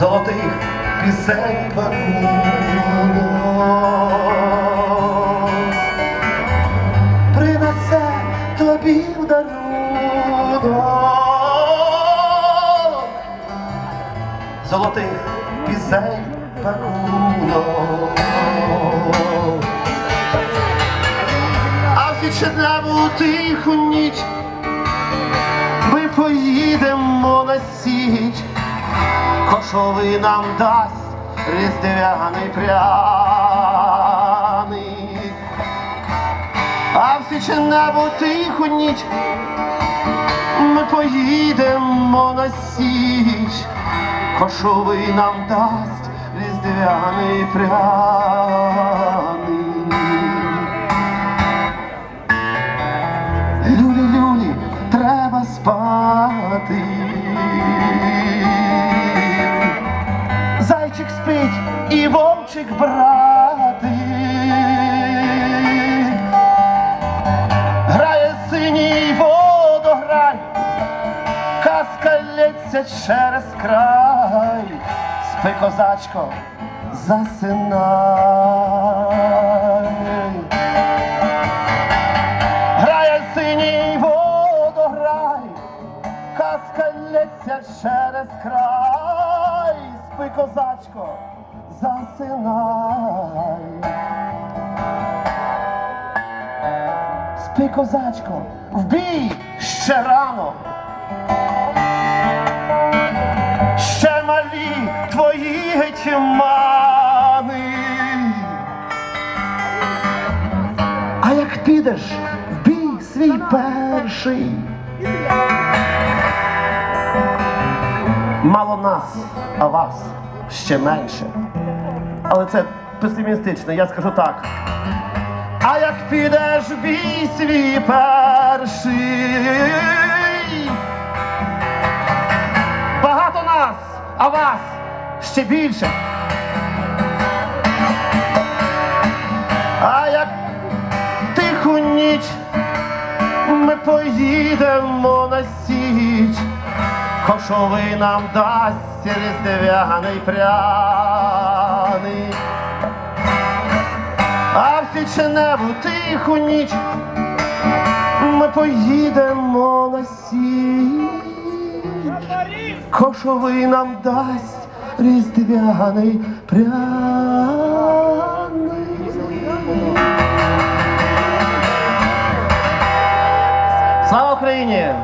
золотих пісень пакунок. Принесе тобі в дарунок золотих пісень пакунок. А в січневу тиху ніч ми поїдемо на січ, кошовий нам дасть різдвяний пряник. А в січневу тиху ніч ми поїдемо на січ, кошовий нам дасть різдвяний пряник. Люлі, люлі, треба спати. Казка через край, спи козачко, засинай. Грає синій водограй, казка лється через край, спи козачко, засинай. Спи, козачко, в бій ще рано. Гетьмани. А як підеш в бій свій перший? Мало нас, а вас ще менше. Але це песимістично, я скажу так. А як підеш в бій свій перший? Багато нас, а вас ще більше. А як тиху ніч ми поїдемо на січ, кошовий нам дасть різдвяний пряний. А в січневу тиху ніч ми поїдемо на січ, кошовий нам дасть різдвяний пряний. Слава Україні!